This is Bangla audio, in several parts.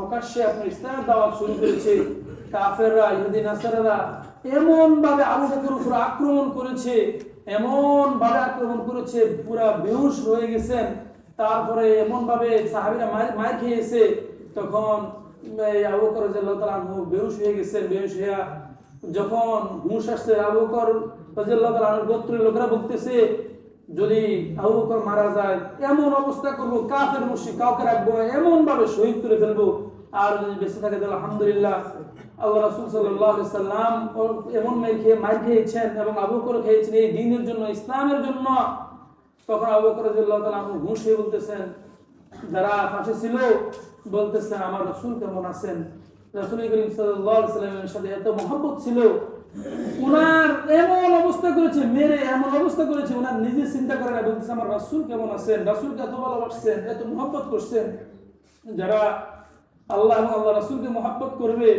প্রকাশ্যে আপনার ইসলামের দাওয়াত শুরু করেছে কাফেররা, ইহুদি, নাসারারা এমন ভাবে আবু বকর উপর আক্রমণ করেছে এমন ভাবে আক্রমণ করেছে, পুরা বেহুশ হয়ে গেছেন। তারপরে এমন ভাবে সাহাবীরা মার মার খেয়েছে। তখন আবু বকর তাআলা বেহুশ হয়ে গেছেন, বেহুশ হয়ে যখন হুঁশ আসছে, আবু বকর রাদিয়াল্লাহু তাআলা গোত্রের লোকেরা বলতেছে যদি আবু বকর মারা যায়, এমন অবস্থা করব, কাফের মুশরিক কাউকে রাখব না এমন ভাবে শহীদ করে ফেলব। আর যদি বেঁচে থাকে, তাহলে আলহামদুলিল্লাহ, আল্লাহ রাসূল সাল্লাম এমন মেয়ে খেয়ে খেয়েছেন এবং আবু বকর খেয়েছেন এই দিনের জন্য, ইসলামের জন্য। তখন আবু বকর রাদিয়াল্লাহু তাআলা আনহু হুঁশ হয়ে বলতেছেন, যারা পাশে ছিল বলতেছে আমার রসুল কেমন আছেন? রসুল করিম সাথে এত মহব্বত ছিল। উনার এমন অবস্থা মেরে এমন অবস্থা করেছে, ওনার নিজে চিন্তা করে না, বলতেছে, আমার রাসূল কেমন আছেন? রাসূলকে এত ভালোবাসছেন, এত মহব্বত করছেন। যারা আল্লাহ এবং আল্লাহ রাসূলকে মহব্বত করবে,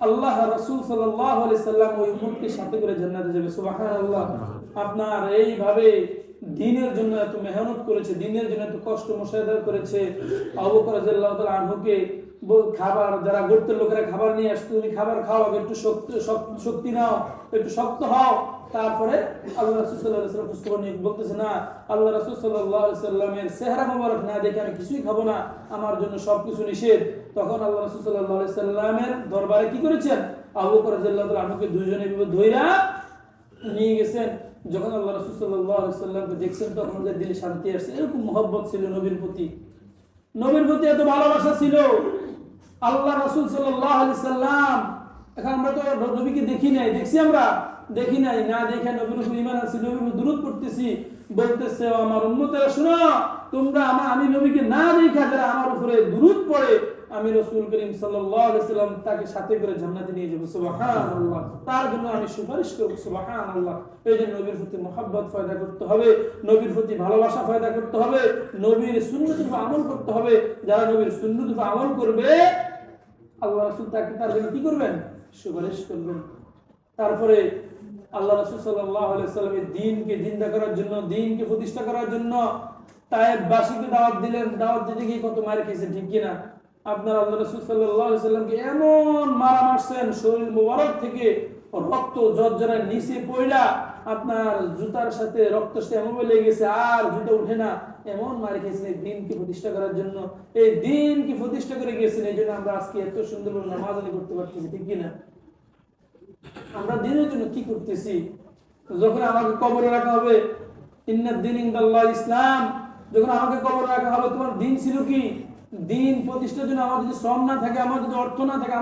আল্লাহ রাসূল সাল্লাল্লাহু আলাইহি সাল্লাম ওই উম্মতকে সাথে করে জান্নাতে যাবে। সুবহানাল্লাহ। আপনার এইভাবে দিনের জন্য এত মেহনত করেছে, দিনের জন্য এত কষ্ট মুশাহিদা করেছে, আবু তাআলা আনহুকে খাবার, যারা গোত্রের লোকেরা খাবার নিয়ে আসতো, তুমি খাবার খাও একটু শক্তি শক্তি নাও, একটু শক্ত হও। তারপরে আল্লাহ রাসূল সাল্লাম খোঁজখবর নিয়ে বলতেছে, না, আল্লাহ রাসূল আলাইহি সাল্লামের চেহারা মোবারক না দেখে আমি কিছুই খাব না, আমার জন্য সবকিছু নিষেধ। তখন আল্লাহ রাসূল আলাইহি সাল্লামের দরবারে কি করেছেন? আবু তাআলা আনহুকে দুইজনে এভাবে নিয়ে গেছেন। যখন আল্লাহ রাসূল আলাইহি সাল্লামকে দেখছেন, তখন ওদের দিলে শান্তি আসছে এরকম মহব্বত ছিল নবীর প্রতি। নবীর প্রতি এত ভালোবাসা ছিল। আল্লাহ রসুল আলাইহি সাল্লাম, এখন আমরা তো নবীকে দেখি নাই, দেখছি আমরা? দেখি নাই, না দেখে নবীর উপর ইমান আছে নবীর উপর দূরত পড়তেছি, বলতেছে আমার উন্নত শোনো, তোমরা আমার আমি নবীকে না দেখা যারা আমার উপরে দূরত পড়ে আমি রাসূল করিম সাল্লাম তাকে সাথে করে জান্নাতে নিয়ে যাব। সুবহানাল্লাহ। তার জন্য আমি সুপারিশ করব, সুবহানাল্লাহ। এই জন্য নবীর প্রতি মহব্বত পয়দা করতে হবে, নবীর প্রতি ভালোবাসা পয়দা করতে হবে, নবীর সুন্নতের উপর আমল করতে হবে। যারা নবীর সুন্নতের উপর আমল করবে, আল্লাহ রাসূল তাকে তার জন্য কি করবেন? সুপারিশ করবেন। তারপরে আল্লাহ রসুল আলাইহি সাল্লামের দ্বীনকে জিন্দা করার জন্য, দিনকে প্রতিষ্ঠা করার জন্য তায়েববাসীকে দাওয়াত দিলেন। দাওয়াত দিতে গিয়ে কত মার খেয়েছে, ঠিক কিনা? আপনার আল্লাহ রাসূল আলাইহি সাল্লামকে এমন মারা মারছেন, শরীর মোবারক থেকে রক্ত জর্জরা নিচে পড়লা আপনার জুতার সাথে রক্ত এমন লেগে গেছে, আর জুতো উঠে না। এমন মারি খেয়েছেন এই দিনকে প্রতিষ্ঠা করার জন্য। এই দিনকে প্রতিষ্ঠা করে গিয়েছেন, এই জন্য আমরা আজকে এত সুন্দর নামাজ আদায় করতে পারতেছি, ঠিক কিনা? আমরা দিনের জন্য কি করতেছি? যখন আমাকে কবরে রাখা হবে, ইন্নাদ দিন ইনদাল্লাহ ইসলাম, যখন আমাকে কবরে রাখা হবে, তোমার দিন ছিল কি? দিন প্রতিষ্ঠার জন্য আমার যদি শ্রম না থাকে আমার যদি অর্থ না থাকে